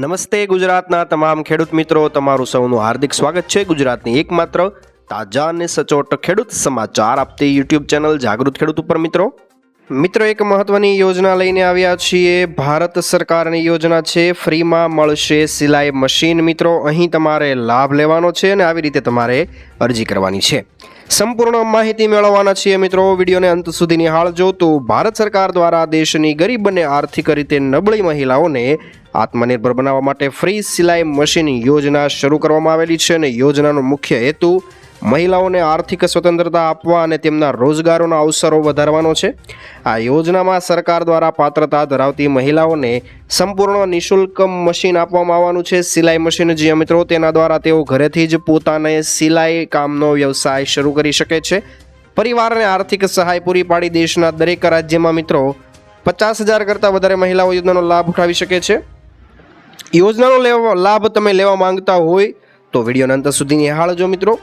નમસ્તે ગુજરાતના તમામ ખેડૂત મિત્રો, તમારું સૌનું હાર્દિક સ્વાગત છે ગુજરાતની એકમાત્ર તાજા અને સચોટ ખેડૂત સમાચાર આપતી યુટ્યુબ ચેનલ જાગૃત ખેડૂત ઉપર મિત્રો. મિત્રો, એક મહત્વની યોજના લઈને આવ્યા છીએ. ભારત સરકારની યોજના છે, ફ્રીમાં મળશે સિલાઈ મશીન. મિત્રો, અહીં તમારે લાભ લેવાનો છે અને આવી રીતે તમારે અરજી કરવાની છે. સંપૂર્ણ માહિતી મેળવવાના છીએ મિત્રો. વિડીયોને અંત સુધી નિહાળજો તો ભારત સરકાર દ્વારા દેશની ગરીબ અને આર્થિક રીતે નબળી મહિલાઓને આત્મનિર્ભર બનાવવા માટે ફ્રી સિલાઈ મશીન યોજના શરૂ કરવામાં આવેલી છે અને યોજનાનો મુખ્ય હેતુ મહિલાઓને આર્થિક સ્વતંત્રતા આપવા અને તેમના રોજગારોના અવસરો વધારવાનો છે. આ યોજનામાં સરકાર દ્વારા પાત્રતા ધરાવતી મહિલાઓને સંપૂર્ણ નિઃશુલ્ક મશીન આપવામાં આવવાનું છે. સિલાઈ મશીન જે મિત્રો તેના દ્વારા તેઓ ઘરેથી જ પોતાને સિલાઈ કામનો વ્યવસાય શરૂ કરી શકે છે. પરિવારને આર્થિક સહાય પૂરી પાડી દેશના દરેક રાજ્યમાં મિત્રો પચાસ હજાર કરતાં વધારે મહિલાઓ યોજનાનો લાભ ઉઠાવી શકે છે. યોજનાનો લેવા લાભ તમે લેવા માંગતા હોય તો વિડીયોના અંત સુધી નિહાળજો મિત્રો.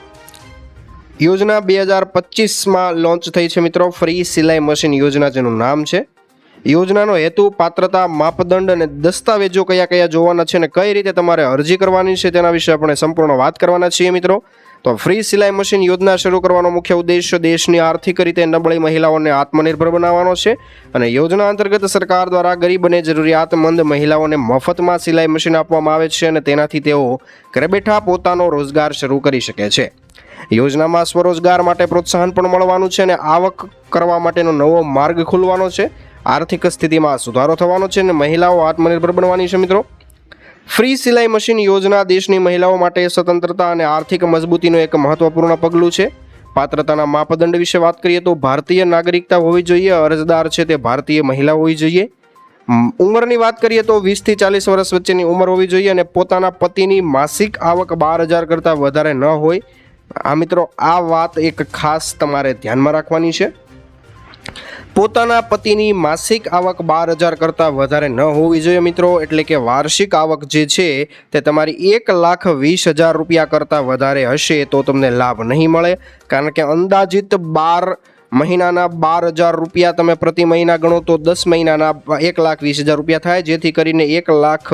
યોજના બે હજાર પચીસમાં લોન્ચ થઈ છે મિત્રો. ફ્રી સિલાઈ મશીન યોજના જેનું નામ છે. યોજનાનો હેતુ પાત્રતા, માપદંડ અને દસ્તાવેજો કયા કયા જોવાના છે અને કઈ રીતે તમારે અરજી કરવાની છે તેના વિશે આપણે સંપૂર્ણ વાત કરવાના છીએ મિત્રો. તો ફ્રી સિલાઈ મશીન યોજના શરૂ કરવાનો મુખ્ય ઉદ્દેશ્ય દેશની આર્થિક રીતે નબળી મહિલાઓને આત્મનિર્ભર બનાવવાનો છે અને યોજના અંતર્ગત સરકાર દ્વારા ગરીબ અને જરૂરિયાતમંદ મહિલાઓને મફતમાં સિલાઈ મશીન આપવામાં આવે છે અને તેનાથી તેઓ ઘરે બેઠા પોતાનો રોજગાર શરૂ કરી શકે છે. યોજનામાં સ્વરોજગાર માટે પ્રોત્સાહન પણ મળવાનું છે અને આવક કરવા માટેનો નવો માર્ગ ખુલવાનો છે. આર્થિક સ્થિતિમાં સુધારો થવાનો છે અને મહિલાઓ આત્મનિર્ભર બનવાની છે મિત્રો. ફ્રી સિલાઈ મશીન યોજના દેશની મહિલાઓ માટે સ્વતંત્રતા અને આર્થિક મજબૂતીનું એક મહત્વપૂર્ણ પગલું છે. પાત્રતાના માપદંડ વિશે વાત કરીએ તો ભારતીય નાગરિકતા હોવી જોઈએ, અરજદાર છે તે ભારતીય મહિલા હોવી જોઈએ. ઉંમરની વાત કરીએ તો વીસથી ચાલીસ વર્ષ વચ્ચેની ઉંમર હોવી જોઈએ અને પોતાના પતિની માસિક આવક બાર હજાર કરતાં વધારે ન હોય. આ મિત્રો, આ વાત એક ખાસ તમારે ધ્યાનમાં રાખવાની છે. પોતાના પતિની માસિક આવક બાર હજાર કરતાં વધારે ન હોવી જોઈએ મિત્રો. એટલે કે વાર્ષિક આવક જે છે તે તમારી એક લાખ વીસ હજાર રૂપિયા કરતાં વધારે હશે તો તમને લાભ નહીં મળે. કારણ કે અંદાજિત બાર મહિનાના બાર હજાર રૂપિયા તમે પ્રતિ મહિના ગણો તો દસ મહિનાના એક લાખ વીસ હજાર રૂપિયા થાય. જેથી કરીને એક લાખ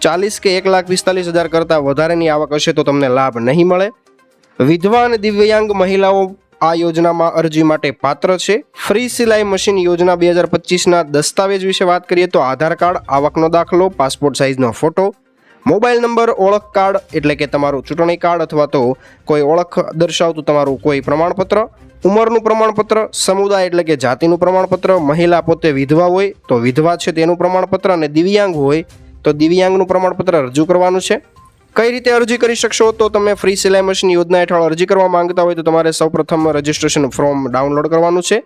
ચાલીસ કે એક લાખ પિસ્તાલીસ હજાર કરતાં વધારેની આવક હશે તો તમને લાભ નહીં મળે. વિદ્વાન દિવ્યાંગ મહિલાઓ આ યોજનામાં અરજી માટે પાત્ર છે. ફ્રી સિલાઈ મશીન યોજના બે હજાર પચીસના દસ્તાવેજ વિશે વાત કરીએ તો આધાર કાર્ડ, આવકનો દાખલો, પાસપોર્ટ સાઇઝનો ફોટો, મોબાઈલ નંબર, ઓળખ કાર્ડ એટલે કે તમારું ચૂંટણી કાર્ડ અથવા તો કોઈ ઓળખ દર્શાવતું તમારું કોઈ પ્રમાણપત્ર, ઉંમરનું પ્રમાણપત્ર, સમુદાય એટલે કે જાતિનું પ્રમાણપત્ર, મહિલા પોતે વિધવા હોય તો વિધવા છે તેનું પ્રમાણપત્ર અને દિવ્યાંગ હોય તો દિવ્યાંગનું પ્રમાણપત્ર રજૂ કરવાનું છે. કઈ રીતે અરજી કરી શકશો? તો તમે ફ્રી સિલાઈ મશીન યોજના હેઠળ અરજી કરવા માંગતા હોય તો તમારે સૌપ્રથમ રજિસ્ટ્રેશન ફોર્મ ડાઉનલોડ કરવાનું છે.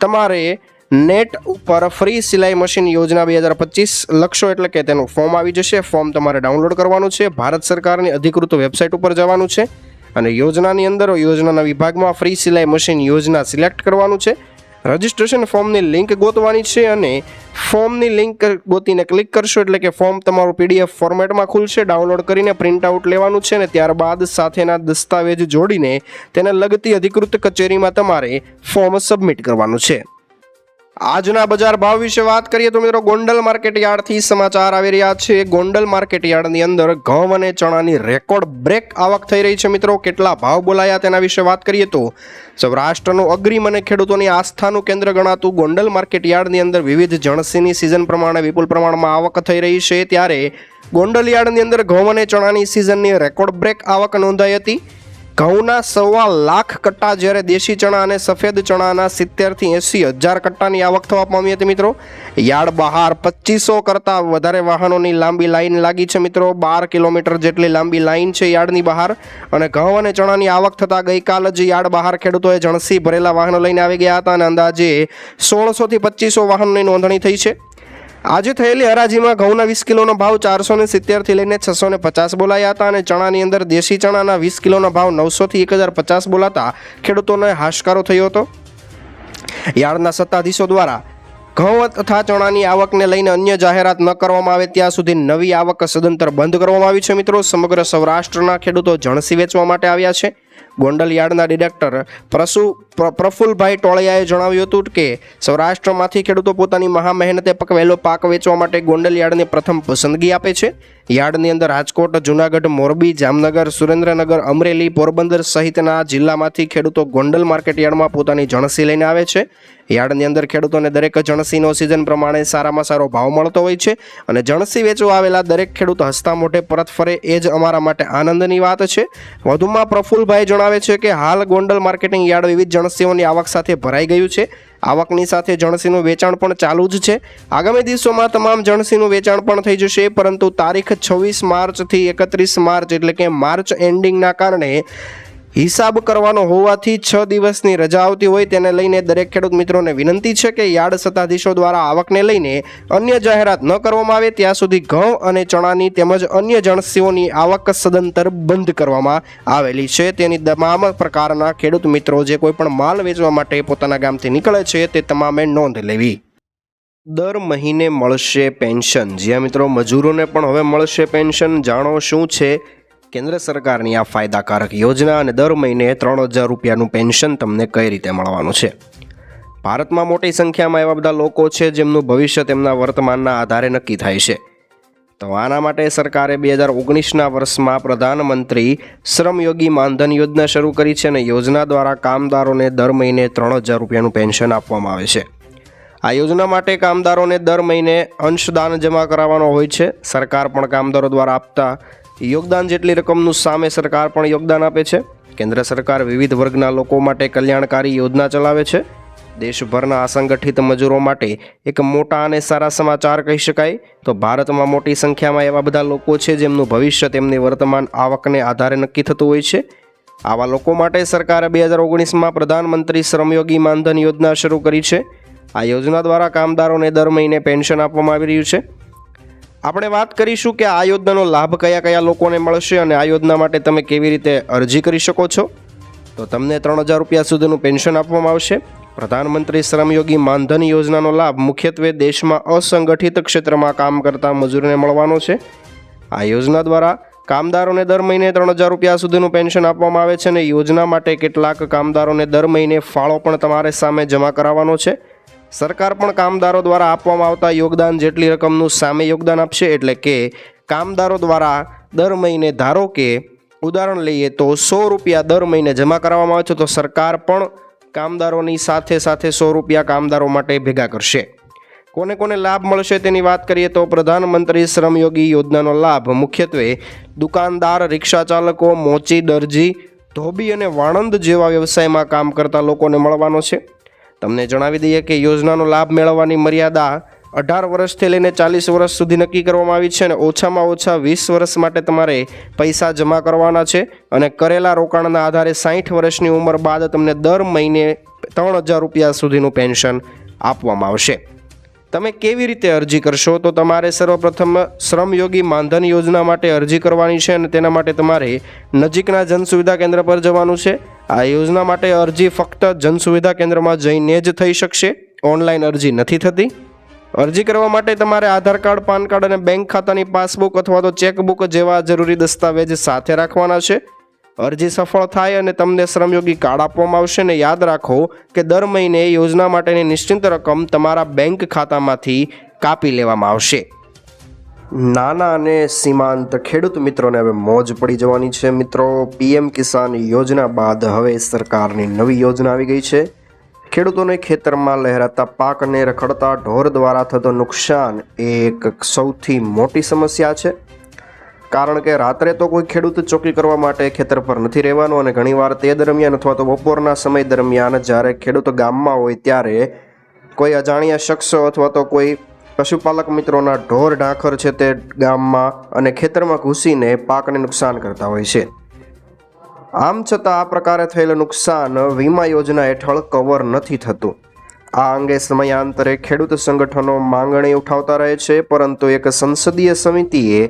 તમારે નેટ ઉપર ફ્રી સિલાઈ મશીન યોજના બે હજાર પચીસ લખશો એટલે કે તેનું ફોર્મ આવી જશે. ફોર્મ તમારે ડાઉનલોડ કરવાનું છે. ભારત સરકારની અધિકૃત વેબસાઇટ ઉપર જવાનું છે. અને યોજનાની અંદર, યોજનાના વિભાગમાં ફ્રી સિલાઈ મશીન યોજના સિલેક્ટ કરવાનું છે. રજિસ્ટ્રેશન ફોર્મની લિંક ગોતવાની છે અને ફોર્મની લિંક ગોતીને ક્લિક કરશો એટલે કે ફોર્મ તમારું પીડીએફ ફોર્મેટમાં ખુલશે. ડાઉનલોડ કરીને પ્રિન્ટ આઉટ લેવાનું છે અને ત્યારબાદ સાથેના દસ્તાવેજ જોડીને તેને લગતી અધિકૃત કચેરીમાં તમારે ફોર્મ સબમિટ કરવાનું છે. આજના બજાર ભાવ વિશે વાત કરીએ તો મિત્રો ગોંડલ માર્કેટ યાર્ડથી સમાચાર આવી રહ્યા છે. ગોંડલ માર્કેટ યાર્ડની અંદર ઘઉં અને ચણાની રેકોર્ડ બ્રેક આવક થઈ રહી છે મિત્રો. કેટલા ભાવ બોલાયા તેના વિશે વાત કરીએ તો સૌરાષ્ટ્રનું અગ્રીમ અને ખેડૂતોની આસ્થાનું કેન્દ્ર ગણાતું ગોંડલ માર્કેટ યાર્ડની અંદર વિવિધ જણસીની સિઝન પ્રમાણે વિપુલ પ્રમાણમાં આવક થઈ રહી છે. ત્યારે ગોંડલ યાર્ડની અંદર ઘઉં અને ચણાની સિઝનની રેકોર્ડ બ્રેક આવક નોંધાઈ હતી. ઘઉંના સવા લાખ કટ્ટા જ્યારે દેશી ચણા અને સફેદ ચણાના સિત્તેરથી એંસી હજાર કટ્ટાની આવક થવા પામી હતી મિત્રો. યાર્ડ બહાર પચીસો કરતાં વધારે વાહનોની લાંબી લાઈન લાગી છે મિત્રો. બાર કિલોમીટર જેટલી લાંબી લાઈન છે યાર્ડની બહાર અને ઘઉં અને ચણાની આવક થતાં ગઈકાલ જ યાર્ડ બહાર ખેડૂતોએ જણસી ભરેલા વાહનો લઈને આવી ગયા હતા અને અંદાજે સોળસોથી પચીસો વાહનોની નોંધણી થઈ છે. આજે થયેલી હરાજીમાં ઘઉંના વીસ કિલોનો ભાવ ચારસો ને સિત્તેરથી લઈને છસો ને પચાસ બોલાયા હતા અને ચણાની અંદર દેશી ચણાના વીસ કિલોનો ભાવ નવસોથી એક હજાર પચાસ બોલાતા ખેડૂતોને હાશકારો થયો હતો. યાર્ડના સત્તાધીશો દ્વારા ઘઉં તથા ચણાની આવકને લઈને અન્ય જાહેરાત ન કરવામાં આવે ત્યાં સુધી નવી આવક સદંતર બંધ કરવામાં આવી છે મિત્રો. સમગ્ર સૌરાષ્ટ્રના ખેડૂતો જણસી વેચવા માટે આવ્યા છે. ગોંડલ યાર્ડના ડિરેક્ટર પ્રસુ પ્ર- પ્રફુલભાઈ ટોળિયાએ જણાવ્યું હતું કે સૌરાષ્ટ્રમાંથી ખેડૂતો પોતાની મહા મહેનતે પકવેલો પાક વેચવા માટે ગોંડલ યાર્ડને પ્રથમ પસંદગી આપે છે. યાર્ડની અંદર રાજકોટ, જુનાગઢ, મોરબી, જામનગર, સુરેન્દ્રનગર, અમરેલી, પોરબંદર સહિતના જિલ્લામાંથી ખેડૂતો ગોંડલ માર્કેટ યાર્ડમાં પોતાની જણસી લઈને આવે છે. યાર્ડની અંદર ખેડૂતોને દરેક જણસીનો સિઝન પ્રમાણે સારામાં સારો ભાવ મળતો હોય છે અને જણસી વેચવા આવેલા દરેક ખેડૂત હસતા મોઢે પરત ફરે એ જ અમારા માટે આનંદની વાત છે. વધુમાં પ્રફુલભાઈ જણાવે છે કે હાલ ગોંડલ માર્કેટિંગ યાર્ડ વિવિધ જણસીઓની આવક સાથે ભરાઈ ગયું છે. આવકની સાથે જણસીનું વેચાણ પણ ચાલુ જ છે. આગામી દિવસોમાં તમામ જણસીનું વેચાણ પણ થઈ જશે, પરંતુ તારીખ છવ્વીસ માર્ચથી એકત્રીસ માર્ચ એટલે કે માર્ચ એન્ડિંગના કારણે હિસાબ કરવાનો હોવાથી છ દિવસની રજા આવતી હોય તેને લઈને દરેક ખેડૂત મિત્રોને વિનંતી છે કે યાર્ડ સત્તાધીશો દ્વારા આવકને લઈને અન્ય જાહેરાત ન કરવામાં આવે, ત્યાં સુધી ઘઉં અને ચણાની તેમજ અન્ય જણસીઓની આવક સદંતર બંધ કરવામાં આવેલી છે. તેની તમામ પ્રકારના ખેડૂત મિત્રો જે કોઈ પણ માલ વેચવા માટે પોતાના ગામથી નીકળે છે, તે તમામે નોંધ લેવી. દર મહિને મળશે પેન્શન. જ્યાં મિત્રો મજૂરોને પણ હવે મળશે પેન્શન, જાણો શું છે? કેન્દ્ર સરકારની આ ફાયદાકારક યોજના અને દર મહિને ત્રણ હજાર રૂપિયાનું પેન્શન તમને કઈ રીતે મળવાનું છે? ભારતમાં મોટી સંખ્યામાં એવા બધા લોકો છે જેમનું ભવિષ્ય તેમના વર્તમાનના આધારે નક્કી થાય છે. તો આના માટે સરકારે બે હજાર ઓગણીસના વર્ષમાં પ્રધાનમંત્રી શ્રમયોગી માનધન યોજના શરૂ કરી છે અને યોજના દ્વારા કામદારોને દર મહિને ત્રણ હજાર રૂપિયાનું પેન્શન આપવામાં આવે છે. આ યોજના માટે કામદારોને દર મહિને અંશદાન જમા કરાવવાનો હોય છે. સરકાર પણ કામદારો દ્વારા આપતા યોગદાન જેટલી રકમનું સામે સરકાર પણ યોગદાન આપે છે. કેન્દ્ર સરકાર વિવિધ વર્ગના લોકો માટે કલ્યાણકારી યોજના ચલાવે છે. દેશભરના અસંગઠિત મજૂરો માટે એક મોટા અને સારા સમાચાર કહી શકાય. તો ભારતમાં મોટી સંખ્યામાં એવા બધા લોકો છે જેમનું ભવિષ્ય તેમની વર્તમાન આવકને આધારે નક્કી થતું હોય છે. આવા લોકો માટે સરકારે બે હજાર ઓગણીસમાં પ્રધાનમંત્રી શ્રમયોગી માનધન યોજના શરૂ કરી છે. આ યોજના દ્વારા કામદારોને દર મહિને પેન્શન આપવામાં આવી રહ્યું છે. આપણે વાત કરીશું કે આ યોજનાનો લાભ કયા કયા લોકોને મળશે અને આ યોજના માટે તમે કેવી રીતે અરજી કરી શકો છો? તો તમને ત્રણ હજાર રૂપિયા સુધીનું પેન્શન આપવામાં આવશે. પ્રધાનમંત્રી શ્રમયોગી માનધન યોજનાનો લાભ મુખ્યત્વે દેશમાં અસંગઠિત ક્ષેત્રમાં કામ કરતા મજૂરને મળવાનો છે. આ યોજના દ્વારા કામદારોને દર મહિને ત્રણ હજાર રૂપિયા સુધીનું પેન્શન આપવામાં આવે છે અને યોજના માટે કેટલાક કામદારોને દર મહિને ફાળો પણ તમારે સામે જમા કરાવવાનો છે. સરકાર પણ કામદારો દ્વારા આપવામાં આવતા યોગદાન જેટલી રકમનું સામે યોગદાન આપશે એટલે કે કામદારો દ્વારા દર મહિને ધારો કે ઉદાહરણ લઈએ તો સો રૂપિયા દર મહિને જમા કરાવવામાં આવે છે, તો સરકાર પણ કામદારોની સાથે સાથે સો રૂપિયા કામદારો માટે ભેગા કરશે. કોને કોને લાભ મળશે તેની વાત કરીએ તો પ્રધાનમંત્રી શ્રમયોગી યોજનાનો લાભ. મુખ્યત્વે દુકાનદાર, રિક્ષા ચાલકો, મોચી, દરજી, ધોબી અને વાણંદ જેવા વ્યવસાયમાં કામ કરતા લોકોને મળવાનો છે. તમને જણાવી દઈએ કે યોજનાનો લાભ મેળવવાની મર્યાદા અઢાર વર્ષથી લઈને ચાલીસ વર્ષ સુધી નક્કી કરવામાં આવી છે અને ઓછામાં ઓછા વીસ વર્ષ માટે તમારે પૈસા જમા કરવાના છે અને કરેલા રોકાણના આધારે સાઠ વર્ષની ઉંમર બાદ તમને દર મહિને ત્રણ હજાર રૂપિયા સુધીનું પેન્શન આપવામાં આવશે. તમે કેવી રીતે અરજી કરશો? તો તમારે સર્વપ્રથમ શ્રમયોગી માનધન યોજના માટે અરજી કરવાની છે અને તેના માટે તમારે નજીકના જન સુવિધા કેન્દ્ર પર જવાનું છે. આ યોજના માટે અરજી ફક્ત જન સુવિધા કેન્દ્રમાં જઈને જ થઈ શકશે. ઓનલાઈન અરજી નથી થતી. અરજી કરવા માટે તમારે આધાર કાર્ડ, પાન કાર્ડ અને બેંક ખાતાની પાસબુક અથવા તો ચેકબુક જેવા જરૂરી દસ્તાવેજ સાથે રાખવાના છે. અરજી સફળ થાય અને તમને શ્રમયોગી કાર્ડ આપવામાં આવશે ને યાદ રાખો કે દર મહિને યોજના માટેની નિશ્ચિત રકમ તમારા બેંક ખાતામાંથી કાપી લેવામાં આવશે. નાના અને સીમાંત ખેડૂત મિત્રોને હવે મોજ પડી જવાની છે મિત્રો. પીએમ કિસાન યોજના બાદ હવે સરકારની નવી યોજના આવી ગઈ છે. ખેડૂતોને ખેતરમાં લહેરાતા પાકને રખડતા ઢોર દ્વારા થતો નુકસાન એક સૌથી મોટી સમસ્યા છે. કારણ કે રાત્રે તો કોઈ ખેડૂત ચોકી કરવા માટે ખેતર પર નથી રહેવાનો અને ઘણીવાર તે દરમિયાન અથવા તો બપોરના સમય દરમિયાન જ્યારે ખેડૂત ગામમાં હોય ત્યારે કોઈ અજાણ્યા શખ્સો અથવા તો કોઈ પશુપાલક મિત્રોના ઢોર ઢાંખર છે તે ગામમાં અને ખેતરમાં ઘૂસીને પાકને નુકસાન કરતા હોય છે. આમ છતાં આ પ્રકારે થયેલું નુકસાન વીમા યોજના હેઠળ કવર નથી થતું. આ અંગે સમયાંતરે ખેડૂત સંગઠનો માંગણી ઉઠાવતા રહે છે, પરંતુ એક સંસદીય સમિતિએ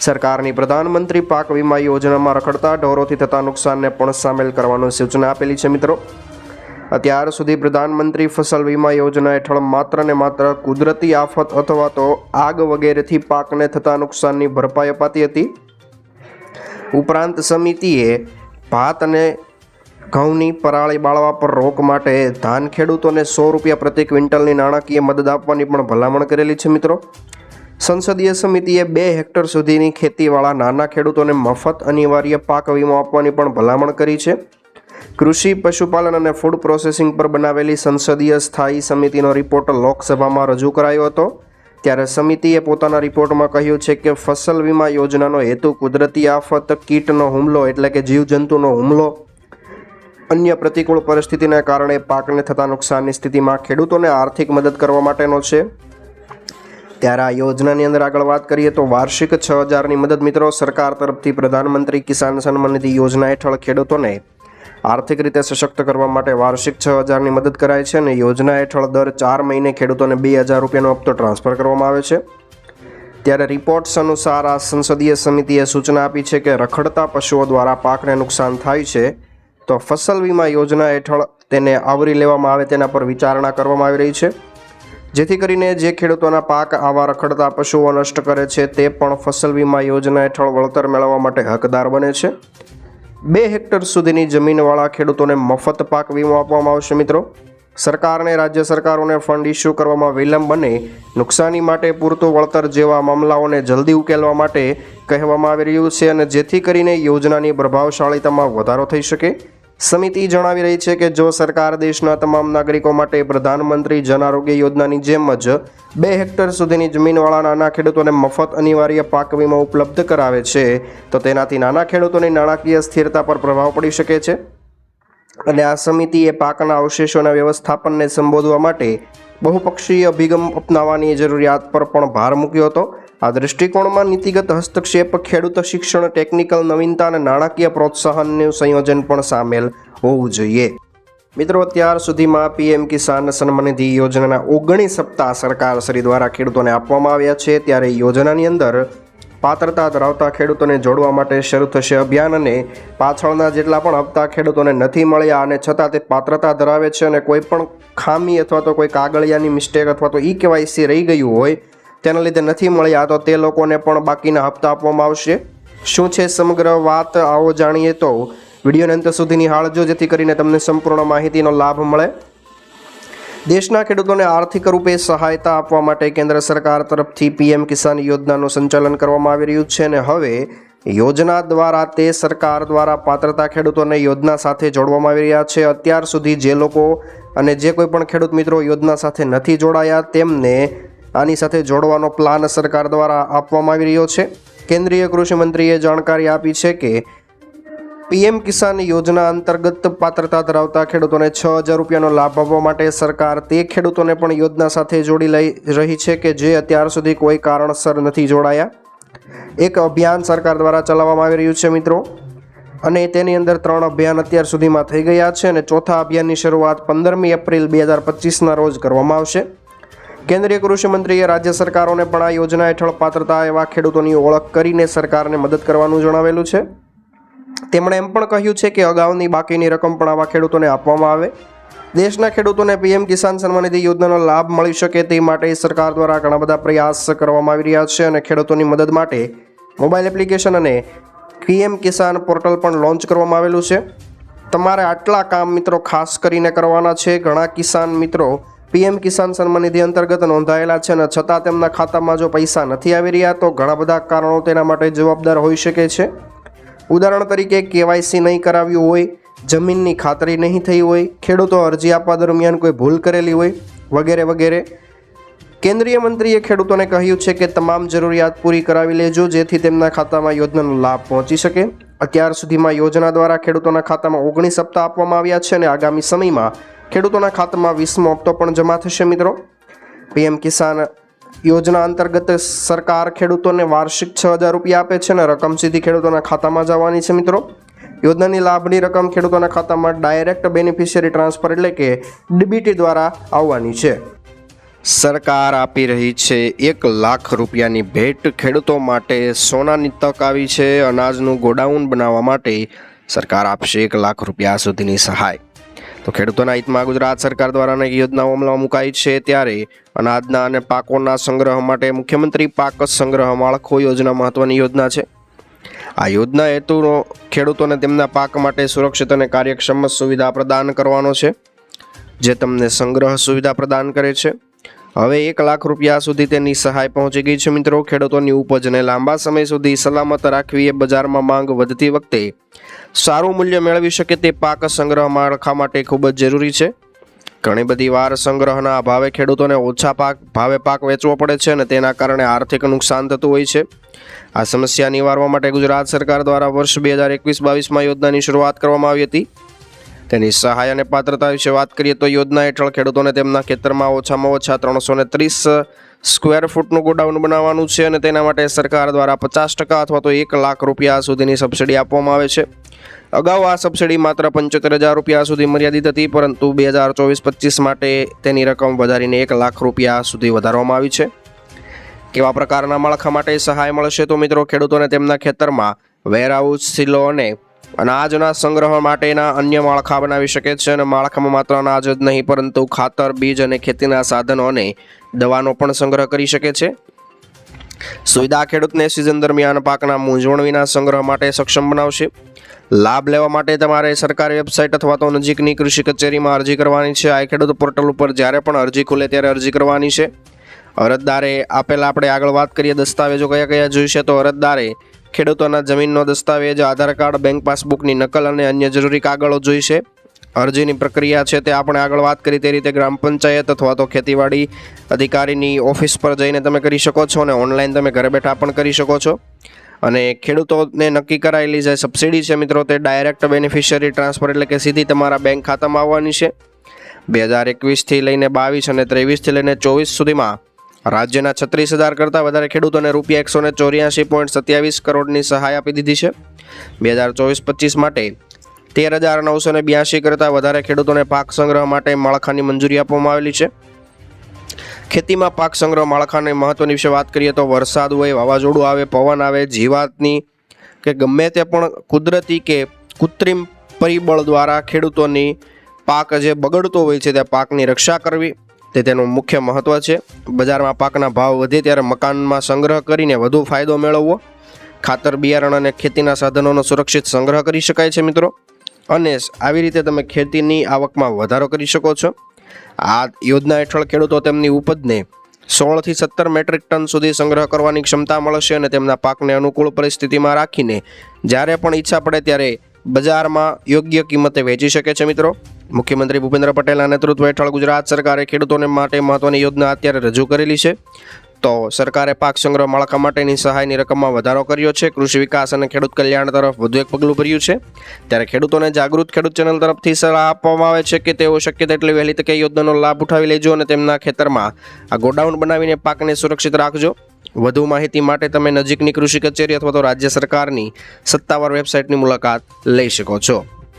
સરકારની પ્રધાનમંત્રી પાક વીમા યોજનામાં રખડતા ઢોરોથી થતા નુકસાનને પણ સામેલ કરવાની સૂચના આપેલી છે, મિત્રો. અત્યાર સુધી પ્રધાનમંત્રી ફસલ વીમા યોજના હેઠળ માત્ર ને માત્ર કુદરતી આફત અથવા તો આગ વગેરેથી પાકને થતા નુકસાનની ભરપાઈ અપાતી હતી. ઉપરાંત સમિતિએ ભાત અને ઘઉંની પરાળી બાળવા પર રોક માટે ધાન ખેડૂતોને સો રૂપિયા પ્રતિ ક્વિન્ટલની નાણાકીય મદદ આપવાની પણ ભલામણ કરેલી છે, મિત્રો. સંસદીય સમિતિએ બે હેક્ટર સુધીની ખેતીવાળા નાના ખેડૂતોને મફત અનિવાર્ય પાક વીમો આપવાની પણ ભલામણ કરી છે. કૃષિ, પશુપાલન અને ફૂડ પ્રોસેસિંગ પર બનાવેલી સંસદીય સ્થાયી સમિતિનો રિપોર્ટ લોકસભામાં રજૂ કરાયો હતો. ત્યારે સમિતિએ પોતાના રિપોર્ટમાં કહ્યું છે કે ફસલ વીમા યોજનાનો હેતુ કુદરતી આફત, કીટનો હુમલો એટલે કે જીવજંતુનો હુમલો, અન્ય પ્રતિકૂળ પરિસ્થિતિને કારણે પાકને થતા નુકસાનની સ્થિતિમાં ખેડૂતોને આર્થિક મદદ કરવા માટેનો છે. ત્યારે આ યોજનાની અંદર આગળ વાત કરીએ તો વાર્ષિક છ હજારની મદદ મિત્રો સરકાર તરફથી પ્રધાનમંત્રી કિસાન સન્માન નિધિ યોજના હેઠળ ખેડૂતોને આર્થિક રીતે સશક્ત કરવા માટે વાર્ષિક છ હજારની મદદ કરાય છે અને યોજના હેઠળ દર ચાર મહિને ખેડૂતોને બે હજાર રૂપિયાનો હપ્તો ટ્રાન્સફર કરવામાં આવે છે. ત્યારે રિપોર્ટ્સ અનુસાર આ સંસદીય સમિતિએ સૂચના આપી છે કે રખડતા પશુઓ દ્વારા પાકને નુકસાન થાય છે તો ફસલ વીમા યોજના હેઠળ તેને આવરી લેવામાં આવે તેના પર વિચારણા કરવામાં આવી રહી છે. જેથી કરીને જે ખેડૂતોના પાક આવા રખડતા પશુઓ નષ્ટ કરે છે, તે પણ ફસલ વીમા યોજના હેઠળ વળતર મેળવવા માટે હકદાર બને છે. બે હેક્ટર સુધીની જમીનવાળા ખેડૂતોને મફત પાક વીમો આપવામાં આવશે મિત્રો. સરકારને રાજ્ય સરકારોને ફંડ ઇસ્યુ કરવામાં વિલંબ બને નુકસાની માટે પૂરતું વળતર જેવા મામલાઓને જલ્દી ઉકેલવા માટે કહેવામાં આવી રહ્યું છે અને જેથી કરીને યોજનાની પ્રભાવશાળીતામાં વધારો થઈ શકે. સમિતિ જણાવી રહી છે કે જો સરકાર દેશના તમામ નાગરિકો માટે પ્રધાનમંત્રી જન આરોગ્ય યોજનાની જેમ જ બે હેક્ટર સુધીની જમીનવાળા નાના ખેડૂતોને મફત અનિવાર્ય પાક વીમો ઉપલબ્ધ કરાવે છે, તો તેનાથી નાના ખેડૂતોની નાણાકીય સ્થિરતા પર પ્રભાવ પડી શકે છે. અને આ સમિતિએ પાકના અવશેષોના વ્યવસ્થાપનને સંબોધવા માટે બહુપક્ષીય અભિગમ અપનાવવાની જરૂરિયાત પર પણ ભાર મૂક્યો હતો. આ દૃષ્ટિકોણમાં નીતિગત હસ્તક્ષેપ, ખેડૂત શિક્ષણ, ટેકનિકલ નવીનતા અને નાણાકીય પ્રોત્સાહનનું સંયોજન પણ સામેલ હોવું જોઈએ. મિત્રો, અત્યાર સુધીમાં પીએમ કિસાન સન્માનિધિ યોજનાના ઓગણીસ સપ્તાહ સરકાર શ્રી દ્વારા ખેડૂતોને આપવામાં આવ્યા છે. ત્યારે યોજનાની અંદર પાત્રતા ધરાવતા ખેડૂતોને જોડવા માટે શરૂ થશે અભિયાન અને પાછળના જેટલા પણ હપ્તા ખેડૂતોને નથી મળ્યા અને છતાં તે પાત્રતા ધરાવે છે અને કોઈ પણ ખામી અથવા તો કોઈ કાગળિયાની મિસ્ટેક અથવા તો ઈ કેવાયસી રહી ગયું હોય તેના લીધે નથી મળ્યા તો તે લોકોને પણ બાકીના હપ્તા આપવામાં આવશે. શું છે સમગ્ર વાત? આવો જાણીએ તો. વિડીયોને અંત સુધી નિહાળજો, જેથી કરીને તમને સંપૂર્ણ માહિતીનો લાભ મળે. દેશના ખેડૂતોને આર્થિક રૂપે સહાયતા આપવા માટે કેન્દ્ર સરકાર તરફથી પીએમ કિસાન યોજનાનું સંચાલન કરવામાં આવી રહ્યું છે અને હવે યોજના દ્વારા તે સરકાર દ્વારા પાત્રતા ખેડૂતોને યોજના સાથે જોડવામાં આવી રહ્યા છે. અત્યાર સુધી જે લોકો અને જે કોઈ પણ ખેડૂત મિત્રો યોજના સાથે નથી જોડાયા, તેમને આની સાથે જોડવાનો પ્લાન સરકાર દ્વારા આપવામાં આવી રહ્યો છે. કેન્દ્રીય કૃષિ મંત્રીએ જાણકારી આપી છે કે પીએમ કિસાન યોજના અંતર્ગત પાત્રતા ધરાવતા ખેડૂતોને છ હજાર રૂપિયાનો લાભ આપવા માટે સરકાર તે ખેડૂતોને પણ યોજના સાથે જોડી લઈ રહી છે કે જે અત્યાર સુધી કોઈ કારણસર નથી જોડાયા. એક અભિયાન સરકાર દ્વારા ચલાવવામાં આવી રહ્યું છે મિત્રો. અને તેની અંદર ત્રણ અભિયાન અત્યાર સુધીમાં થઈ ગયા છે અને ચોથા અભિયાનની શરૂઆત પંદરમી એપ્રિલ બે હજાર પચીસના રોજ કરવામાં આવશે. કેન્દ્રીય કૃષિ મંત્રીએ રાજ્ય સરકારોને પણ આ યોજના હેઠળ પાત્રતા એવા ખેડૂતોની ઓળખ કરીને સરકારને મદદ કરવાનું જણાવેલું છે. તેમણે એમ પણ કહ્યું છે કે અગાઉની બાકીની રકમ પણ આવા ખેડૂતોને આપવામાં આવે. દેશના ખેડૂતોને પીએમ કિસાન સન્માન નિધિ યોજનાનો લાભ મળી શકે તે માટે સરકાર દ્વારા ઘણા બધા પ્રયાસ કરવામાં આવી રહ્યા છે અને ખેડૂતોની મદદ માટે મોબાઈલ એપ્લિકેશન અને પીએમ કિસાન પોર્ટલ પણ લોન્ચ કરવામાં આવેલું છે. તમારે આટલા કામ મિત્રો ખાસ કરીને કરવાના છે. ઘણા કિસાન મિત્રો પીએમ કિસાન સન્માન નિધિ અંતર્ગત નોંધાયેલા છે અને છતાં તેમના ખાતામાં જો પૈસા નથી આવી રહ્યા, તો ઘણા બધા કારણો તેના માટે જવાબદાર હોઈ શકે છે. ઉદાહરણ તરીકે, કેવાયસી નહીં કરાવ્યું હોય, જમીનની ખાતરી નહીં થઈ હોય, ખેડૂતો અરજી આપવા દરમિયાન કોઈ ભૂલ કરેલી હોય, વગેરે વગેરે. કેન્દ્રીય મંત્રીએ ખેડૂતોને કહ્યું છે કે, તમામ જરૂરિયાત પૂરી કરાવી લેજો, જેથી તેમના ખાતામાં યોજનાનો લાભ પહોંચી શકે. અત્યાર સુધીમાં યોજના દ્વારા ખેડૂતોના ખાતામાં ઓગણીસ હપ્તા આપવામાં આવ્યા છે અને આગામી સમયમાં ખેડૂતોના ખાતામાં વીસમો હપ્તો પણ જમા થશે મિત્રો. પીએમ કિસાન યોજના અંતર્ગત સરકાર ખેડૂતોને વાર્ષિક છ હજાર રૂપિયા આપે છે અને રકમ સીધી ખેડૂતોના ખાતામાં જવાની છે મિત્રો. યોજનાની લાભની રકમ ખેડૂતોના ખાતામાં ડાયરેક્ટ બેનિફિશિયરી ટ્રાન્સફર એટલે કે ડીબીટી દ્વારા આવવાની છે. સરકાર આપી રહી છે એક લાખ રૂપિયાની ભેટ ખેડૂતો માટે. સોનાની તક આવી છે અનાજનું ગોડાઉન બનાવવા માટે. સરકાર આપશે એક લાખ રૂપિયા સુધીની સહાય. તો ખેડૂતોના હિતમાં ગુજરાત સરકાર દ્વારા અનેક યોજનાઓ અમલમાં મુકાઈ છે ત્યારે અનાજના અને પાકોના સંગ્રહ માટે મુખ્યમંત્રી પાક સંગ્રહ માળખો યોજના મહત્વની યોજના છે. આ યોજના હેતુનો ખેડૂતોને તેમના પાક માટે સુરક્ષિત અને કાર્યક્ષમ સુવિધા પ્રદાન કરવાનો છે, જે તમને સંગ્રહ સુવિધા પ્રદાન કરે છે. હવે એક લાખ રૂપિયા સુધી તેની સહાય પહોંચી ગઈ છે મિત્રો. ખેડૂતોની ઉપજને લાંબા સમય સુધી સલામત રાખવી એ બજારમાં માંગ વધતી વખતે સારું મૂલ્ય મેળવી શકે તે પાક સંગ્રહ માળખા માટે ખૂબ જ જરૂરી છે. ઘણી બધી વાર સંગ્રહના અભાવે ખેડૂતોને ઓછા પાક, ભાવે પાક વેચવો પડે છે અને તેના કારણે આર્થિક નુકસાન થતું હોય છે. આ સમસ્યા નિવારવા માટે ગુજરાત સરકાર દ્વારા વર્ષ બે હજાર એકવીસ બાવીસમાં યોજનાની શરૂઆત કરવામાં આવી હતી. તેની સહાય અને પાત્રતા વિશે વાત કરીએ તો યોજના હેઠળ ખેડૂતોને તેમના ખેતરમાં ઓછામાં ઓછા ત્રણસો ત્રીસ સ્ક્વેર ફૂટનું ગોડાઉન બનાવવાનું છે અને તેના માટે સરકાર દ્વારા પચાસ ટકા અથવા તો એક લાખ રૂપિયા સુધીની સબસિડી આપવામાં આવે છે. અગાઉ આ સબસિડી માત્ર પંચોતેર હજાર રૂપિયા સુધી મર્યાદિત હતી, પરંતુ બે હજાર ચોવીસ પચીસ માટે તેની રકમ વધારીને એક લાખ રૂપિયા સુધી વધારવામાં આવી છે. કેવા પ્રકારના માળખા માટે સહાય મળશે તો મિત્રો ખેડૂતોને તેમના ખેતરમાં વેરહાઉસ સિલો અને અનાજના સંગ્રહ માટેના અન્ય માળખા બનાવી શકે છે અને માળખામાં માત્ર અનાજ જ નહીં, પરંતુ ખાતર, બીજ અને ખેતીના સાધનો અને દવાનો પણ સંગ્રહ કરી શકે છે. સુવિધા ખેડૂતને સિઝન દરમિયાન પાકના મૂંઝવણ વિના સંગ્રહ માટે સક્ષમ બનાવશે. લાભ લેવા માટે તમારે સરકારી વેબસાઇટ અથવા તો નજીકની કૃષિ કચેરીમાં અરજી કરવાની છે. આ ખેડૂત પોર્ટલ ઉપર જ્યારે પણ અરજી ખુલે ત્યારે અરજી કરવાની છે. અરજદારે આપેલા આપણે આગળ વાત કરીએ, દસ્તાવેજો કયા કયા જોઈશે તો અરજદારે ખેડૂતોના જમીનનો દસ્તાવેજ, આધાર કાર્ડ, બેંક પાસબુકની નકલ અને અન્ય જરૂરી કાગળો જોઈશે. અરજીની પ્રક્રિયા છે તે આપણે આગળ વાત કરી તે રીતે ગ્રામ પંચાયત અથવા તો ખેતીવાડી અધિકારીની ઓફિસ પર જઈને તમે કરી શકો છો અને ઓનલાઈન તમે ઘરે બેઠા પણ કરી શકો છો. અને ખેડૂતોને નક્કી કરાયેલી જે સબસિડી છે મિત્રો તે ડાયરેક્ટ બેનિફિશિયરી ટ્રાન્સફર એટલે કે સીધી તમારા બેંક ખાતામાં આવવાની છે. બે હજાર એકવીસથી લઈને બાવીસ અને ત્રેવીસથી લઈને ચોવીસ સુધીમાં રાજ્યના છત્રીસ હજાર કરતાં વધારે ખેડૂતોને રૂપિયા એકસો ને ચોર્યાસી પોઈન્ટ સત્યાવીસ કરોડની સહાય આપી દીધી છે. બે હજાર ચોવીસ પચીસ માટે તેર હજાર નવસો ને બ્યાસી કરતાં વધારે ખેડૂતોને પાક સંગ્રહ માટે માળખાની મંજૂરી આપવામાં આવેલી છે. ખેતીમાં પાક સંગ્રહ માળખાની મહત્વની વિશે વાત કરીએ તો વરસાદ હોય, વાવાઝોડું આવે, પવન આવે, જીવાતની કે ગમે તે પણ કુદરતી કે કૃત્રિમ પરિબળ દ્વારા ખેડૂતોની પાક જે બગડતો હોય છે તે પાકની રક્ષા કરવી. તે તેનું મુખ્ય મહત્ત્વ છે. બજારમાં પાકના ભાવ વધે ત્યારે મકાનમાં સંગ્રહ કરીને વધુ ફાયદો મેળવવો. ખાતર, બિયારણ અને ખેતીના સાધનોનો સુરક્ષિત સંગ્રહ કરી શકાય છે મિત્રો. અને આવી રીતે તમે ખેતીની આવકમાં વધારો કરી શકો છો. આ યોજના હેઠળ ખેડૂતો તેમની ઉપજને સોળથી સત્તર મેટ્રિક ટન સુધી સંગ્રહ કરવાની ક્ષમતા મળશે અને તેમના પાકને અનુકૂળ પરિસ્થિતિમાં રાખીને જ્યારે પણ ઈચ્છા પડે ત્યારે બજારમાં યોગ્ય કિંમતે વેચી શકે છે મિત્રો. મુખ્યમંત્રી ભૂપેન્દ્ર પટેલના નેતૃત્વ હેઠળ ગુજરાત સરકારે ખેડૂતોને માટે મહત્વની યોજના અત્યારે રજૂ કરેલી છે. તો સરકારે પાક સંગ્રહ માળખા માટેની સહાયની રકમમાં વધારો કર્યો છે. કૃષિ વિકાસ અને ખેડૂત કલ્યાણ તરફ વધુ એક પગલું ભર્યું છે. ત્યારે ખેડૂતોને જાગૃત ખેડૂત ચેનલ તરફથી સલાહ આપવામાં આવે છે કે તેઓ શક્ય તેટલી વહેલી તકે યોજનાનો લાભ ઉઠાવી લેજો અને તેમના ખેતરમાં આ ગોડાઉન બનાવીને પાકને સુરક્ષિત રાખજો. વધુ માહિતી માટે તમે નજીકની કૃષિ કચેરી અથવા તો રાજ્ય સરકારની સત્તાવાર વેબસાઇટની મુલાકાત લઈ શકો છો.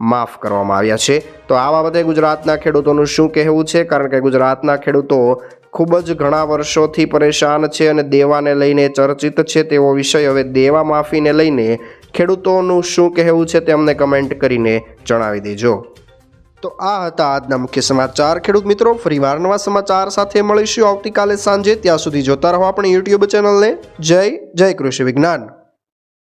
માફ કરવામાં આવ્યા છે. તો આ બાબતે ગુજરાતના ખેડૂતોનું શું કહેવું છે? કારણ કે ગુજરાતના ખેડૂતો ખૂબ જ ઘણા વર્ષોથી પરેશાન છે અને દેવાને લઈને ચર્ચિત છે તેવો વિષય હવે દેવા માફીને લઈને ખેડૂતોનું શું કહેવું છે તે અમને કમેન્ટ કરીને જણાવી દેજો. તો આ હતા આજના મુખ્ય સમાચાર. ખેડૂત મિત્રો, ફરીવાર નવા સમાચાર સાથે મળીશું આવતીકાલે સાંજે. ત્યાં સુધી જોતા રહો આપણી યુટ્યુબ ચેનલને. જય જય કૃષિ વિજ્ઞાન.